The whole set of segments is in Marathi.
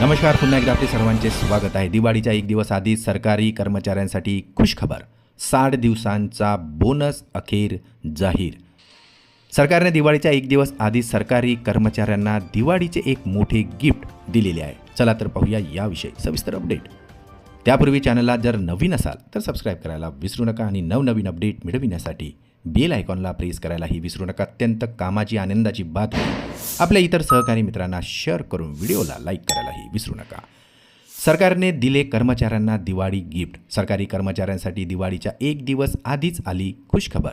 नमस्कार पुन्हा एकदा आपले सर्वांचे स्वागत आहे. दिवाळीच्या एक दिवस आधी सरकारी कर्मचाऱ्यांसाठी खुशखबर. साठ दिवसांचा बोनस अखेर जाहीर. सरकारने दिवाळीच्या एक दिवस आधी सरकारी कर्मचाऱ्यांना दिवाळीचे एक मोठे गिफ्ट दिलेले आहे. चला तर पाहूया याविषयी सविस्तर अपडेट. त्यापूर्वी चॅनलला जर नवीन असाल तर सबस्क्राईब करायला विसरू नका आणि नवनवीन अपडेट मिळविण्यासाठी बेल आयकॉनला प्रेस करायलाही विसरू नका. अत्यंत कामाची आनंदाची बातमी. आपल्या इतर सहकारी मित्रांना शेअर करून व्हिडिओला लाईक करायलाही विसरू नका. सरकारने दिले कर्मचाऱ्यांना दिवाळी गिफ्ट सरकारी कर्मचाऱ्यांसाठी दिवाळीच्या एक दिवस आधीच आली खुशखबर.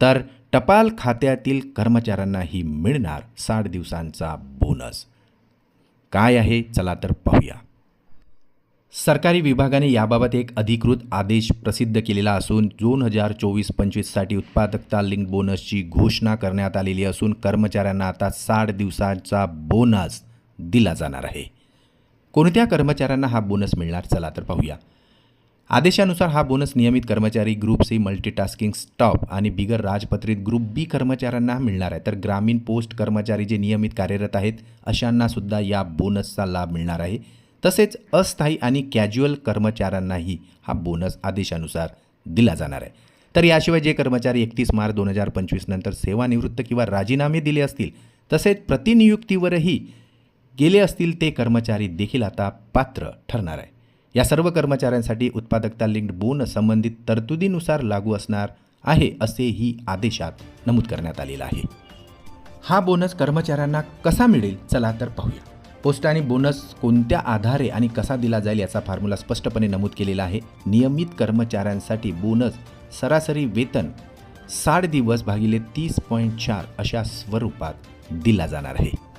तर टपाल खात्यातील कर्मचाऱ्यांनाही मिळणार साठ दिवसांचा बोनस काय आहे? चला तर पाहूया. सरकारी विभागाने याबाबत एक अधिकृत आदेश प्रसिद्ध केलेला असून दोन हजार चोवीस पंचवीससाठी उत्पादकता लिंक बोनसची घोषणा करण्यात आलेली असून कर्मचाऱ्यांना आता साठ दिवसांचा बोनस दिला जाणार आहे. कोणत्या कर्मचाऱ्यांना हा बोनस मिळणार? चला तर पाहूया. आदेशानुसार हा बोनस नियमित कर्मचारी ग्रुप सी मल्टीटास्किंग स्टॉप आणि बिगर राजपत्रित ग्रुप बी कर्मचाऱ्यांना मिळणार आहे. तर ग्रामीण पोस्ट कर्मचारी जे नियमित कार्यरत आहेत अशांनासुद्धा या बोनसचा लाभ मिळणार आहे. तसेच अस्थायी आणि कॅज्युअल कर्मचाऱ्यांनाही हा बोनस आदेशानुसार दिला जाणार आहे. तर याशिवाय जे कर्मचारी एकतीस मार्च दोन हजार पंचवीस नंतर सेवानिवृत्त किंवा राजीनामे दिले असतील तसेच प्रतिनियुक्तीवरही गेले असतील ते कर्मचारी देखील आता पात्र ठरणार आहे. या सर्व कर्मचाऱ्यांसाठी उत्पादकता लिंक्ड बोनस संबंधित तरतुदीनुसार लागू असणार आहे असेही आदेशात नमूद करण्यात आलेलं आहे. हा बोनस कर्मचाऱ्यांना कसा मिळेल? चला तर पाहूया. पोस्टाने बोनस कोणत्या आधारे आणि कसा दिला जाईल याचा फॉर्म्युला स्पष्टपणे नमूद केलेला आहे. नियमित कर्मचाऱ्यांसाठी बोनस सरासरी वेतन साठ दिवस भागिले तीस पॉईंट चार अशा स्वरूपात दिला जाणार आहे.